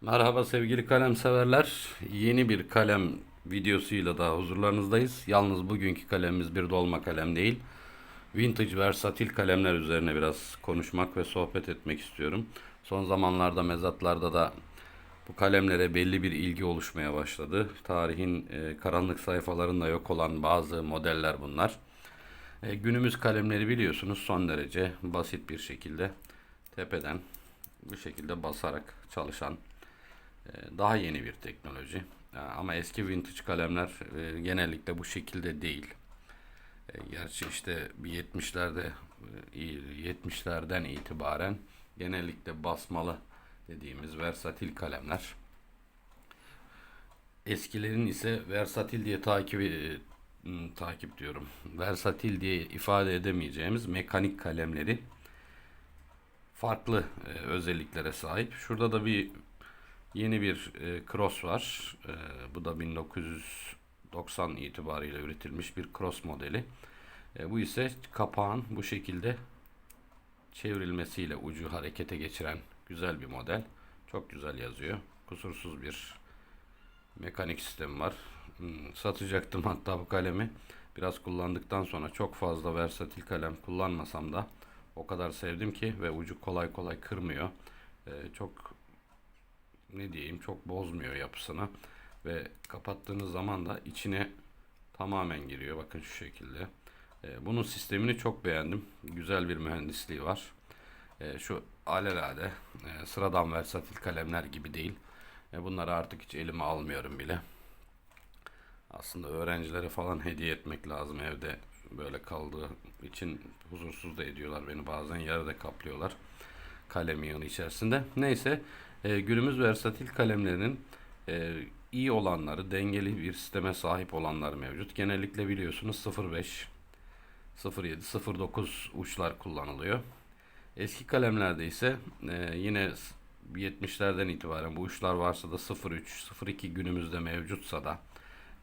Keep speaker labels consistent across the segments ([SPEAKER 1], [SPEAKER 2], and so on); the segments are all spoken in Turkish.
[SPEAKER 1] Merhaba sevgili kalem severler. Yeni bir kalem videosuyla daha huzurlarınızdayız. Yalnız bugünkü kalemimiz bir dolma kalem değil. Vintage versatil kalemler üzerine biraz konuşmak ve sohbet etmek istiyorum. Son zamanlarda mezatlarda da bu kalemlere belli bir ilgi oluşmaya başladı. Tarihin e, karanlık sayfalarında yok olan bazı modeller bunlar. E, günümüz kalemleri biliyorsunuz son derece basit bir şekilde tepeden bu şekilde basarak çalışan daha yeni bir teknoloji. E, Ama eski vintage kalemler e, genellikle bu şekilde değil. E, Gerçi işte bir 70'lerde e, 70'lerden itibaren genellikle basmalı dediğimiz versatil kalemler. Eskilerin ise versatil diye takip e, takip diyorum. Versatil diye ifade edemeyeceğimiz mekanik kalemleri farklı e, özelliklere sahip. Şurada da bir yeni bir e, cross var. E, bu da 1990 itibariyle üretilmiş bir cross modeli. E, bu ise kapağın bu şekilde çevrilmesiyle ucu harekete geçiren güzel bir model. Çok güzel yazıyor. Kusursuz bir mekanik sistemi var. Hmm, Satacaktım hatta bu kalemi. Biraz kullandıktan sonra çok fazla versatil kalem kullanmasam da o kadar sevdim ki ve ucu kolay kolay kırmıyor. Ee, çok ne diyeyim çok bozmuyor yapısını ve kapattığınız zaman da içine tamamen giriyor. Bakın şu şekilde. Ee, bunun sistemini çok beğendim. Güzel bir mühendisliği var. Ee, şu alelade e, sıradan versatil kalemler gibi değil. E, bunları artık hiç elime almıyorum bile. Aslında öğrencilere falan hediye etmek lazım evde böyle kaldığı için huzursuz da ediyorlar beni bazen yarıda kaplıyorlar kalem yığını içerisinde. Neyse e, günümüz versatil kalemlerinin e, iyi olanları dengeli bir sisteme sahip olanları mevcut. Genellikle biliyorsunuz 05 07 09 uçlar kullanılıyor. Eski kalemlerde ise e, yine 70'lerden itibaren bu uçlar varsa da 03 02 günümüzde mevcutsa da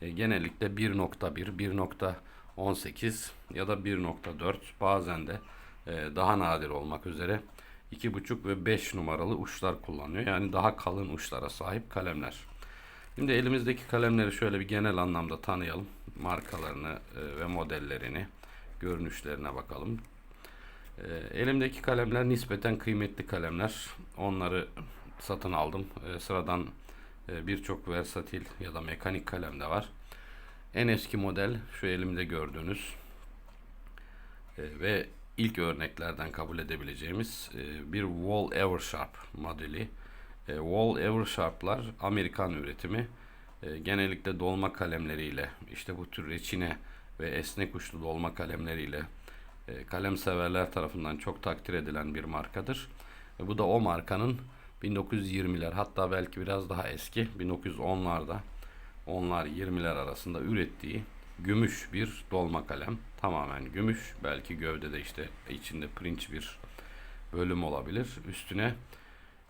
[SPEAKER 1] e, genellikle 1.1, 1.18 ya da 1.4 bazen de e, daha nadir olmak üzere 2.5 ve 5 numaralı uçlar kullanıyor. Yani daha kalın uçlara sahip kalemler. Şimdi elimizdeki kalemleri şöyle bir genel anlamda tanıyalım. Markalarını e, ve modellerini, görünüşlerine bakalım. E, elimdeki kalemler nispeten kıymetli kalemler. Onları satın aldım. E, sıradan birçok versatil ya da mekanik kalem de var. En eski model şu elimde gördüğünüz ve ilk örneklerden kabul edebileceğimiz e, bir Wall Eversharp modeli. E, Wall Eversharp'lar Amerikan üretimi. E, genellikle dolma kalemleriyle, işte bu tür reçine ve esnek uçlu dolma kalemleriyle e, kalem severler tarafından çok takdir edilen bir markadır. Bu da o markanın 1920'ler hatta belki biraz daha eski 1910'larda onlar 20'ler arasında ürettiği gümüş bir dolma kalem. Tamamen gümüş. Belki gövdede işte içinde pirinç bir bölüm olabilir. Üstüne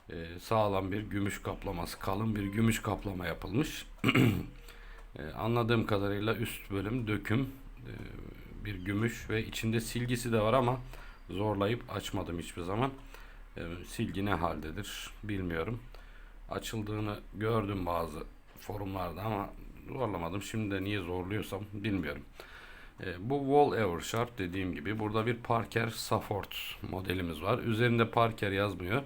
[SPEAKER 1] e, sağlam bir gümüş kaplaması, kalın bir gümüş kaplama yapılmış. E, anladığım kadarıyla üst bölüm döküm e, bir gümüş ve içinde silgisi de var ama zorlayıp açmadım hiçbir zaman. E, silgi ne haldedir bilmiyorum. Açıldığını gördüm bazı forumlarda ama zorlamadım. Şimdi de niye zorluyorsam bilmiyorum. E, bu Wall Eversharp dediğim gibi burada bir Parker Safford modelimiz var. Üzerinde Parker yazmıyor.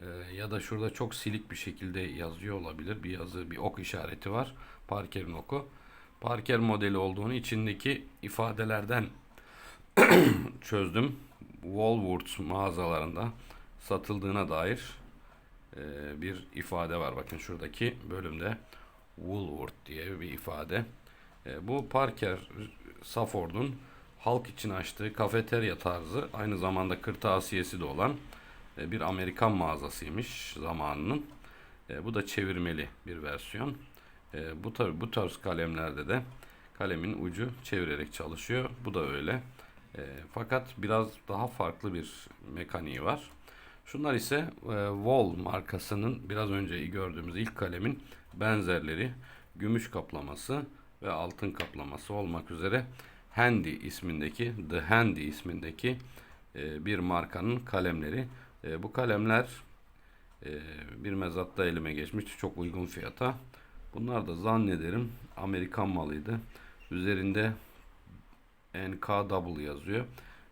[SPEAKER 1] E, ya da şurada çok silik bir şekilde yazıyor olabilir. Bir yazı, bir ok işareti var. Parker'in oku. Parker modeli olduğunu içindeki ifadelerden çözdüm. Walworth mağazalarında satıldığına dair e, bir ifade var. Bakın şuradaki bölümde Woolworth diye bir ifade. E, bu Parker Safford'un halk için açtığı kafeterya tarzı aynı zamanda kırtasiyesi de olan e, bir Amerikan mağazasıymış zamanının. E, bu da çevirmeli bir versiyon. Bu tabi bu tarz kalemlerde de kalemin ucu çevirerek çalışıyor. Bu da öyle. Fakat biraz daha farklı bir mekaniği var. Şunlar ise Wall markasının biraz önce gördüğümüz ilk kalemin benzerleri. Gümüş kaplaması ve altın kaplaması olmak üzere Handy ismindeki The Handy ismindeki e, bir markanın kalemleri. E, bu kalemler Ee, bir mezatta elime geçmişti çok uygun fiyata. Bunlar da zannederim Amerikan malıydı. Üzerinde NKW yazıyor.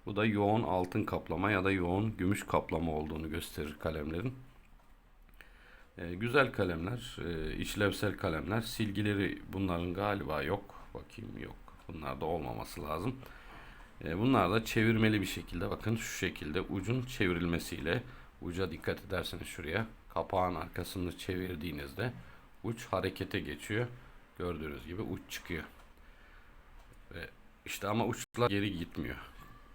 [SPEAKER 1] Bu da yoğun altın kaplama ya da yoğun gümüş kaplama olduğunu gösterir kalemlerin. Ee, güzel kalemler, e, işlevsel kalemler. Silgileri bunların galiba yok. Bakayım yok. Bunlar da olmaması lazım. Ee, bunlar da çevirmeli bir şekilde bakın şu şekilde ucun çevrilmesiyle uca dikkat ederseniz şuraya kapağın arkasını çevirdiğinizde uç harekete geçiyor. Gördüğünüz gibi uç çıkıyor. Ve işte ama uçlar geri gitmiyor.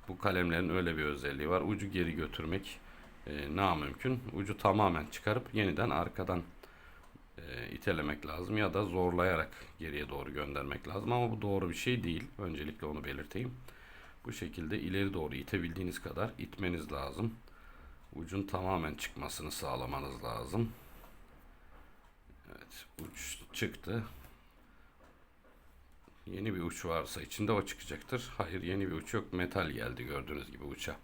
[SPEAKER 1] Bu kalemlerin öyle bir özelliği var. Ucu geri götürmek e, namümkün. Ucu tamamen çıkarıp yeniden arkadan e, itelemek lazım ya da zorlayarak geriye doğru göndermek lazım ama bu doğru bir şey değil. Öncelikle onu belirteyim. Bu şekilde ileri doğru itebildiğiniz kadar itmeniz lazım. Ucun tamamen çıkmasını sağlamanız lazım. Evet, uç çıktı. Yeni bir uç varsa içinde o çıkacaktır. Hayır, yeni bir uç yok. Metal geldi gördüğünüz gibi uça.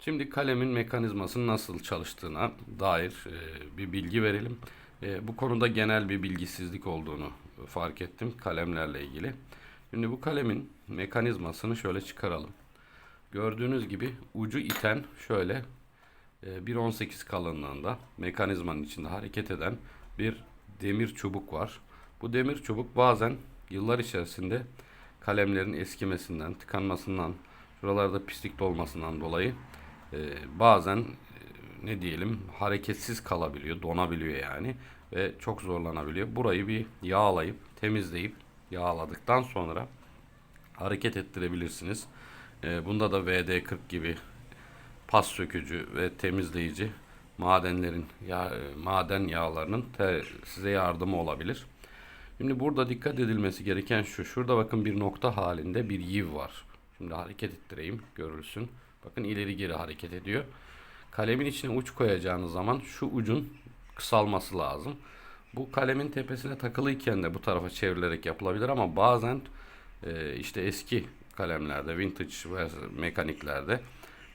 [SPEAKER 1] Şimdi kalemin mekanizmasının nasıl çalıştığına dair e, bir bilgi verelim. E, bu konuda genel bir bilgisizlik olduğunu fark ettim kalemlerle ilgili. Şimdi bu kalemin mekanizmasını şöyle çıkaralım. Gördüğünüz gibi ucu iten şöyle e, 1.18 kalınlığında mekanizmanın içinde hareket eden bir demir çubuk var. Bu demir çubuk bazen yıllar içerisinde kalemlerin eskimesinden, tıkanmasından, şuralarda pislik dolmasından dolayı e, bazen ne diyelim hareketsiz kalabiliyor, donabiliyor yani ve çok zorlanabiliyor. Burayı bir yağlayıp, temizleyip yağladıktan sonra hareket ettirebilirsiniz. E, bunda da VD40 gibi pas sökücü ve temizleyici madenlerin ya e, maden yağlarının te- size yardımı olabilir. Şimdi burada dikkat edilmesi gereken şu. Şurada bakın bir nokta halinde bir yiv var. Şimdi hareket ettireyim görülsün. Bakın ileri geri hareket ediyor. Kalemin içine uç koyacağınız zaman şu ucun kısalması lazım. Bu kalemin tepesine takılıyken de bu tarafa çevrilerek yapılabilir ama bazen e, işte eski kalemlerde, vintage ve mekaniklerde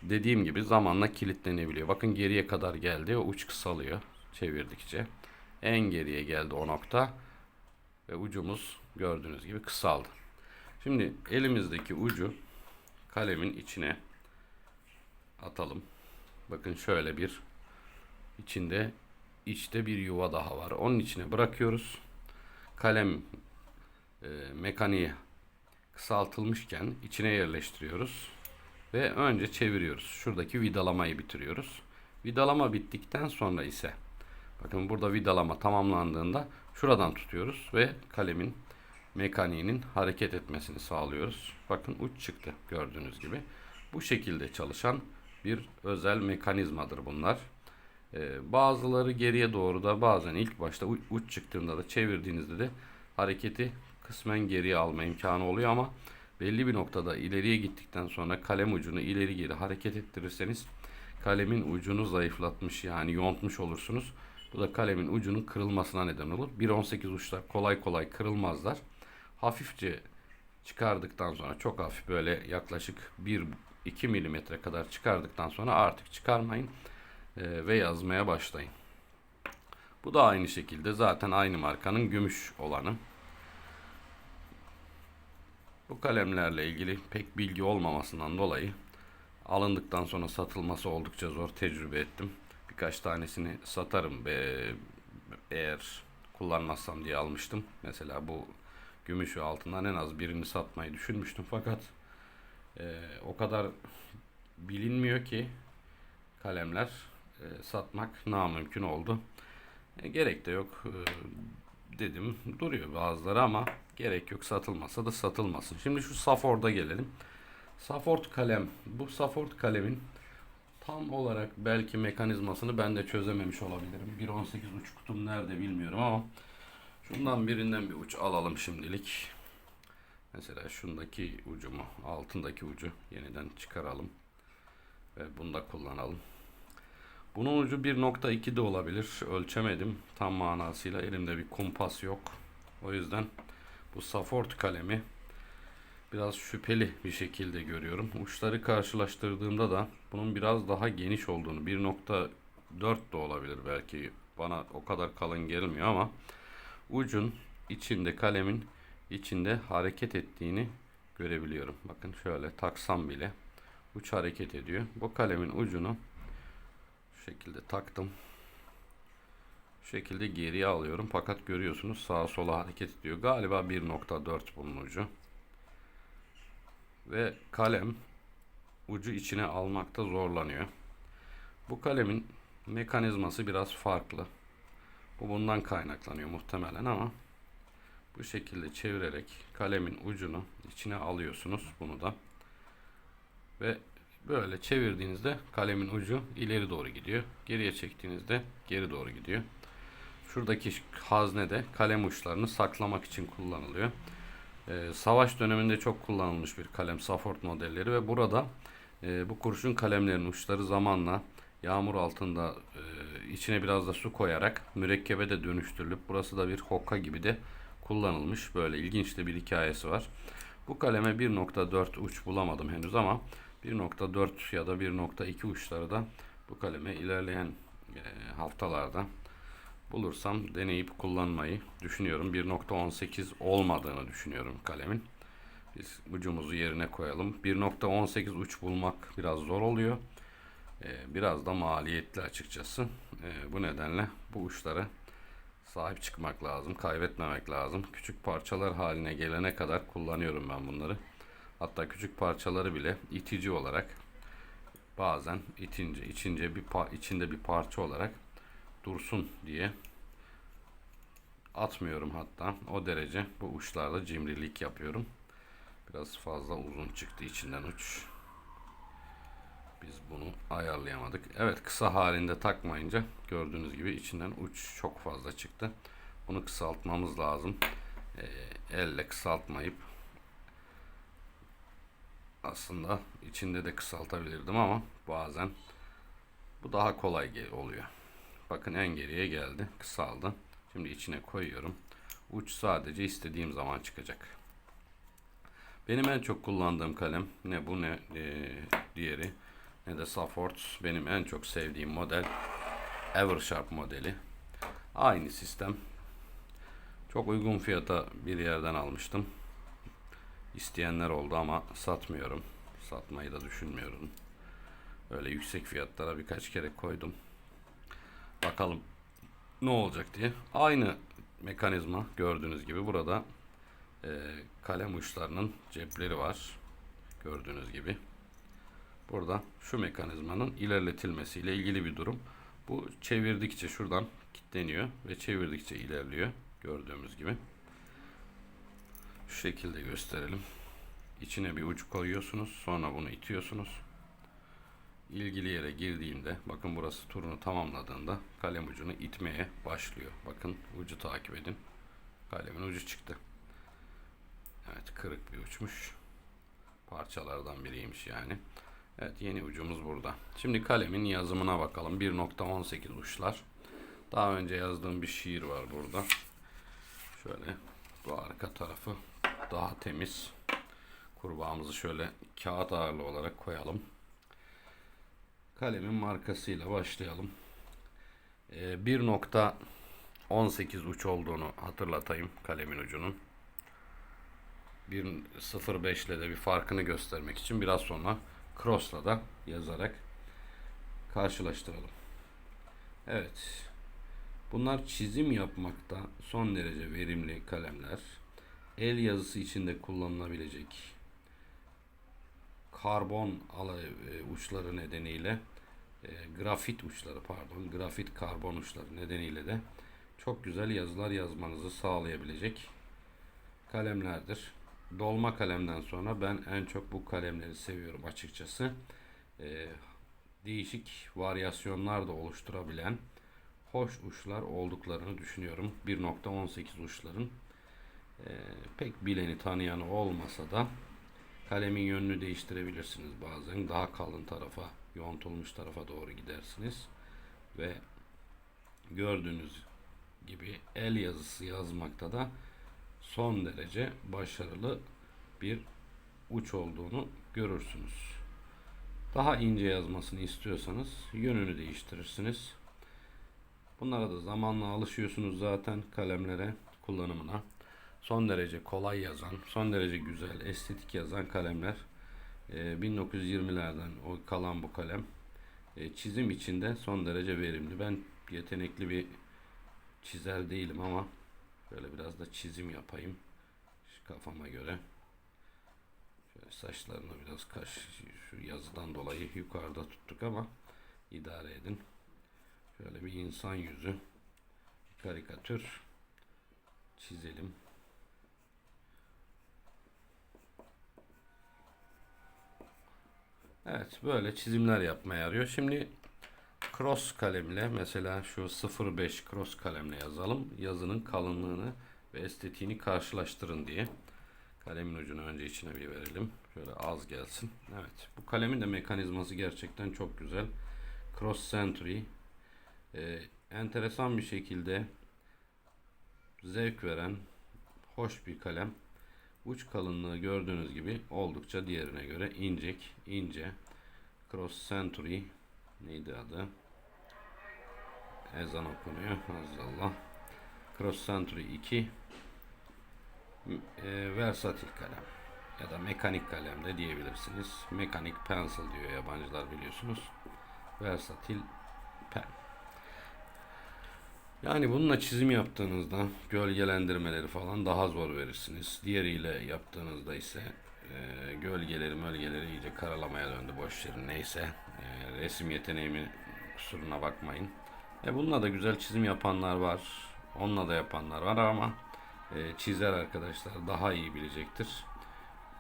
[SPEAKER 1] dediğim gibi zamanla kilitlenebiliyor. Bakın geriye kadar geldi. O uç kısalıyor çevirdikçe. En geriye geldi o nokta ve ucumuz gördüğünüz gibi kısaldı. Şimdi elimizdeki ucu kalemin içine atalım. Bakın şöyle bir içinde içte bir yuva daha var. Onun içine bırakıyoruz. Kalem e, mekaniği kısaltılmışken içine yerleştiriyoruz ve önce çeviriyoruz. Şuradaki vidalamayı bitiriyoruz. Vidalama bittikten sonra ise bakın burada vidalama tamamlandığında şuradan tutuyoruz ve kalemin mekaniğinin hareket etmesini sağlıyoruz. Bakın uç çıktı gördüğünüz gibi. Bu şekilde çalışan bir özel mekanizmadır bunlar. Ee, bazıları geriye doğru da bazen ilk başta uç çıktığında da çevirdiğinizde de hareketi kısmen geriye alma imkanı oluyor ama belli bir noktada ileriye gittikten sonra kalem ucunu ileri geri hareket ettirirseniz kalemin ucunu zayıflatmış yani yontmuş olursunuz. Bu da kalemin ucunun kırılmasına neden olur. 1.18 uçlar kolay kolay kırılmazlar. Hafifçe çıkardıktan sonra çok hafif böyle yaklaşık 1-2 milimetre kadar çıkardıktan sonra artık çıkarmayın e, ve yazmaya başlayın. Bu da aynı şekilde zaten aynı markanın gümüş olanı. Bu kalemlerle ilgili pek bilgi olmamasından dolayı alındıktan sonra satılması oldukça zor tecrübe ettim. Birkaç tanesini satarım be, eğer kullanmazsam diye almıştım. Mesela bu gümüş ve altından en az birini satmayı düşünmüştüm fakat e, o kadar bilinmiyor ki kalemler e, satmak namümkün oldu. E, gerek de yok e, dedim duruyor bazıları ama gerek yok satılmasa da satılmasın. Şimdi şu Saford'a gelelim. Saford kalem. Bu Saford kalemin tam olarak belki mekanizmasını ben de çözememiş olabilirim. 1.18 uç kutum nerede bilmiyorum ama şundan birinden bir uç alalım şimdilik. Mesela şundaki ucumu, altındaki ucu yeniden çıkaralım ve bunu da kullanalım. Bunun ucu 1.2 de olabilir. Ölçemedim tam manasıyla. Elimde bir kumpas yok. O yüzden bu Saford kalemi biraz şüpheli bir şekilde görüyorum. Uçları karşılaştırdığımda da bunun biraz daha geniş olduğunu, 4 de olabilir belki. Bana o kadar kalın gelmiyor ama ucun içinde kalemin içinde hareket ettiğini görebiliyorum. Bakın şöyle taksam bile uç hareket ediyor. Bu kalemin ucunu şu şekilde taktım. Şu şekilde geriye alıyorum. Fakat görüyorsunuz sağa sola hareket ediyor. Galiba 1.4 bunun ucu. Ve kalem ucu içine almakta zorlanıyor. Bu kalemin mekanizması biraz farklı. Bu bundan kaynaklanıyor muhtemelen ama bu şekilde çevirerek kalemin ucunu içine alıyorsunuz bunu da. Ve böyle çevirdiğinizde kalemin ucu ileri doğru gidiyor. Geriye çektiğinizde geri doğru gidiyor. Şuradaki hazne de kalem uçlarını saklamak için kullanılıyor. Ee, savaş döneminde çok kullanılmış bir kalem Safford modelleri ve burada e, bu kurşun kalemlerin uçları zamanla yağmur altında e, içine biraz da su koyarak mürekkebe de dönüştürülüp burası da bir hokka gibi de kullanılmış. Böyle ilginç de bir hikayesi var. Bu kaleme 1.4 uç bulamadım henüz ama 1.4 ya da 1.2 uçları da bu kaleme ilerleyen e, haftalarda bulursam deneyip kullanmayı düşünüyorum. 1.18 olmadığını düşünüyorum kalemin. Biz ucumuzu yerine koyalım. 1.18 uç bulmak biraz zor oluyor. Ee, biraz da maliyetli açıkçası. Ee, bu nedenle bu uçlara sahip çıkmak lazım. Kaybetmemek lazım. Küçük parçalar haline gelene kadar kullanıyorum ben bunları. Hatta küçük parçaları bile itici olarak bazen itince, içince bir içinde bir parça olarak dursun diye atmıyorum hatta. O derece bu uçlarda cimrilik yapıyorum. Biraz fazla uzun çıktı içinden uç. Biz bunu ayarlayamadık. Evet kısa halinde takmayınca gördüğünüz gibi içinden uç çok fazla çıktı. Bunu kısaltmamız lazım. Ee, elle kısaltmayıp aslında içinde de kısaltabilirdim ama bazen bu daha kolay oluyor. Bakın en geriye geldi. Kısaldı. Şimdi içine koyuyorum. Uç sadece istediğim zaman çıkacak. Benim en çok kullandığım kalem ne bu ne e, diğeri ne de Safford. Benim en çok sevdiğim model Eversharp modeli. Aynı sistem. Çok uygun fiyata bir yerden almıştım. İsteyenler oldu ama satmıyorum. Satmayı da düşünmüyorum. Öyle yüksek fiyatlara birkaç kere koydum. Bakalım ne olacak diye. Aynı mekanizma gördüğünüz gibi burada e, kalem uçlarının cepleri var. Gördüğünüz gibi. Burada şu mekanizmanın ilerletilmesiyle ilgili bir durum. Bu çevirdikçe şuradan kilitleniyor ve çevirdikçe ilerliyor. Gördüğümüz gibi. Şu şekilde gösterelim. İçine bir uç koyuyorsunuz. Sonra bunu itiyorsunuz. İlgili yere girdiğinde bakın burası turunu tamamladığında kalem ucunu itmeye başlıyor. Bakın ucu takip edin. Kalemin ucu çıktı. Evet kırık bir uçmuş. Parçalardan biriymiş yani. Evet yeni ucumuz burada. Şimdi kalemin yazımına bakalım. 1.18 uçlar. Daha önce yazdığım bir şiir var burada. Şöyle bu arka tarafı daha temiz. Kurbağamızı şöyle kağıt ağırlığı olarak koyalım. Kalemin markasıyla başlayalım. Ee, 1.18 uç olduğunu hatırlatayım kalemin ucunun. 1.05 ile de bir farkını göstermek için biraz sonra cross'la da yazarak karşılaştıralım. Evet. Bunlar çizim yapmakta son derece verimli kalemler. El yazısı içinde kullanılabilecek karbon e, uçları nedeniyle e, grafit uçları pardon grafit karbon uçları nedeniyle de çok güzel yazılar yazmanızı sağlayabilecek kalemlerdir. Dolma kalemden sonra ben en çok bu kalemleri seviyorum açıkçası. E, değişik varyasyonlar da oluşturabilen hoş uçlar olduklarını düşünüyorum. 1.18 uçların e, pek bileni tanıyanı olmasa da kalemin yönünü değiştirebilirsiniz bazen. Daha kalın tarafa, yontulmuş tarafa doğru gidersiniz. Ve gördüğünüz gibi el yazısı yazmakta da son derece başarılı bir uç olduğunu görürsünüz. Daha ince yazmasını istiyorsanız yönünü değiştirirsiniz. Bunlara da zamanla alışıyorsunuz zaten kalemlere, kullanımına. Son derece kolay yazan, son derece güzel, estetik yazan kalemler. Ee, 1920'lerden o kalan bu kalem. Ee, çizim içinde son derece verimli. Ben yetenekli bir çizer değilim ama böyle biraz da çizim yapayım. Şu kafama göre. Şöyle saçlarını biraz kaş şu yazıdan dolayı yukarıda tuttuk ama idare edin. Şöyle bir insan yüzü karikatür çizelim. Evet böyle çizimler yapmaya yarıyor. Şimdi cross kalemle mesela şu 05 cross kalemle yazalım. Yazının kalınlığını ve estetiğini karşılaştırın diye. Kalemin ucunu önce içine bir verelim. Şöyle az gelsin. Evet. Bu kalemin de mekanizması gerçekten çok güzel. Cross Century. Ee, enteresan bir şekilde zevk veren hoş bir kalem. Uç kalınlığı gördüğünüz gibi oldukça diğerine göre incek, ince. Cross Century neydi adı? Ezan okunuyor. Azallah. Cross Century 2 e, versatil kalem ya da mekanik kalem de diyebilirsiniz. Mekanik pencil diyor yabancılar biliyorsunuz. Versatil pen. Yani bununla çizim yaptığınızda gölgelendirmeleri falan daha zor verirsiniz. Diğeriyle yaptığınızda ise e, gölgeleri mölgeleri iyice karalamaya döndü boş yerin neyse. E, resim yeteneğimi kusuruna bakmayın. E, bununla da güzel çizim yapanlar var. Onunla da yapanlar var ama e, çizer arkadaşlar daha iyi bilecektir.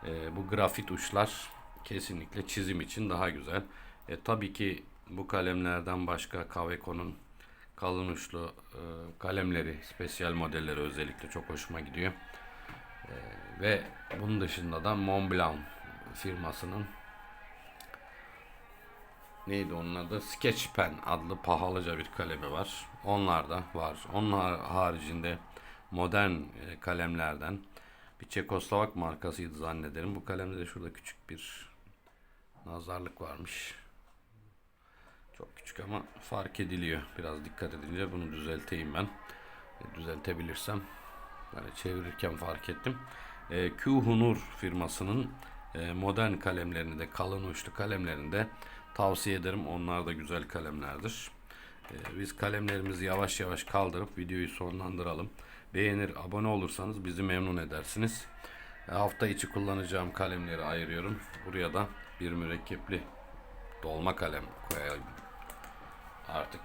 [SPEAKER 1] E, bu grafit uçlar kesinlikle çizim için daha güzel. E, tabii ki bu kalemlerden başka Kaweco'nun kalın uçlu e, kalemleri, spesiyel modelleri özellikle çok hoşuma gidiyor. E, ve bunun dışında da Montblanc firmasının neydi onun adı? Sketch Pen adlı pahalıca bir kalemi var. Onlar da var. Onun har- haricinde modern e, kalemlerden bir Çekoslovak markasıydı zannederim. Bu kalemde de şurada küçük bir nazarlık varmış. Çok küçük ama fark ediliyor. Biraz dikkat edince bunu düzelteyim ben. E, düzeltebilirsem. Yani çevirirken fark ettim. E, Q Hunur firmasının e, modern kalemlerini de kalın uçlu kalemlerini de tavsiye ederim. Onlar da güzel kalemlerdir. E, biz kalemlerimizi yavaş yavaş kaldırıp videoyu sonlandıralım. Beğenir, abone olursanız bizi memnun edersiniz. E, hafta içi kullanacağım kalemleri ayırıyorum. Buraya da bir mürekkepli dolma kalem koyalım. Artık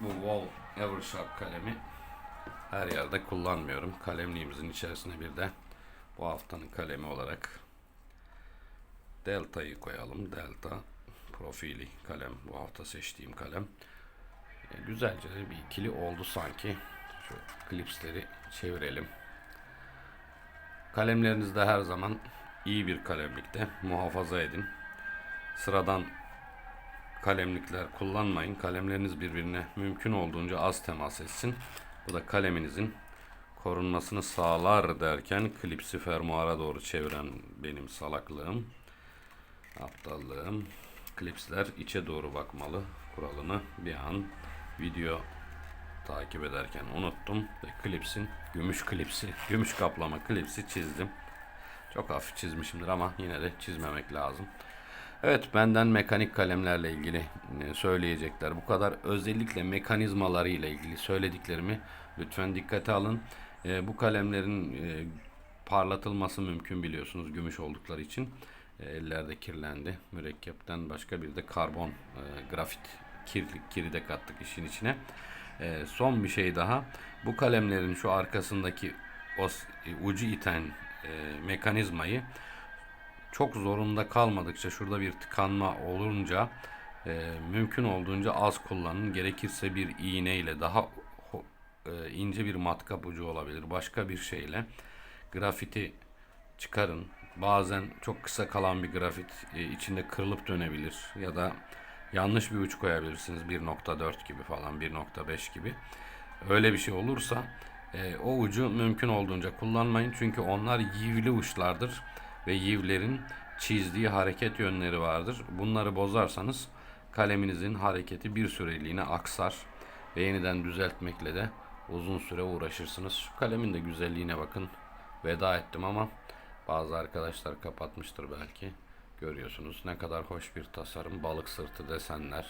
[SPEAKER 1] bu Wall Eversharp kalemi her yerde kullanmıyorum. Kalemliğimizin içerisine bir de bu haftanın kalemi olarak Delta'yı koyalım. Delta profili kalem. Bu hafta seçtiğim kalem. E, güzelce de bir ikili oldu sanki. Şu klipsleri çevirelim. Kalemlerinizde her zaman iyi bir kalemlikte muhafaza edin. Sıradan kalemlikler kullanmayın. Kalemleriniz birbirine mümkün olduğunca az temas etsin. Bu da kaleminizin korunmasını sağlar derken klipsi fermuara doğru çeviren benim salaklığım, aptallığım. Klipsler içe doğru bakmalı kuralını bir an video takip ederken unuttum ve klipsin gümüş klipsi, gümüş kaplama klipsi çizdim. Çok hafif çizmişimdir ama yine de çizmemek lazım. Evet benden mekanik kalemlerle ilgili e, söyleyecekler bu kadar. Özellikle mekanizmaları ile ilgili söylediklerimi lütfen dikkate alın. E, bu kalemlerin e, parlatılması mümkün biliyorsunuz gümüş oldukları için. E, eller kirlendi. Mürekkepten başka bir de karbon e, grafit kirlik kiri de kattık işin içine. E, son bir şey daha. Bu kalemlerin şu arkasındaki o e, ucu iten e, mekanizmayı çok zorunda kalmadıkça şurada bir tıkanma olunca e, mümkün olduğunca az kullanın. Gerekirse bir iğneyle daha ho- e, ince bir matkap ucu olabilir. Başka bir şeyle grafiti çıkarın. Bazen çok kısa kalan bir grafit e, içinde kırılıp dönebilir ya da yanlış bir uç koyabilirsiniz 1.4 gibi falan 1.5 gibi. Öyle bir şey olursa e, o ucu mümkün olduğunca kullanmayın çünkü onlar yivli uçlardır ve yivlerin çizdiği hareket yönleri vardır. Bunları bozarsanız kaleminizin hareketi bir süreliğine aksar ve yeniden düzeltmekle de uzun süre uğraşırsınız. Şu kalemin de güzelliğine bakın. Veda ettim ama bazı arkadaşlar kapatmıştır belki. Görüyorsunuz ne kadar hoş bir tasarım. Balık sırtı desenler.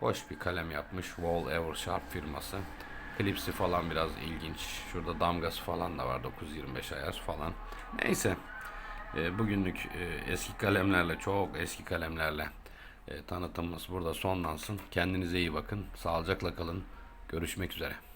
[SPEAKER 1] Hoş bir kalem yapmış Wall Eversharp firması. Klipsi falan biraz ilginç. Şurada damgası falan da var 925 ayar falan. Neyse. E, bugünlük e, eski kalemlerle çok eski kalemlerle e, tanıtımımız burada sonlansın. Kendinize iyi bakın. Sağlıcakla kalın. Görüşmek üzere.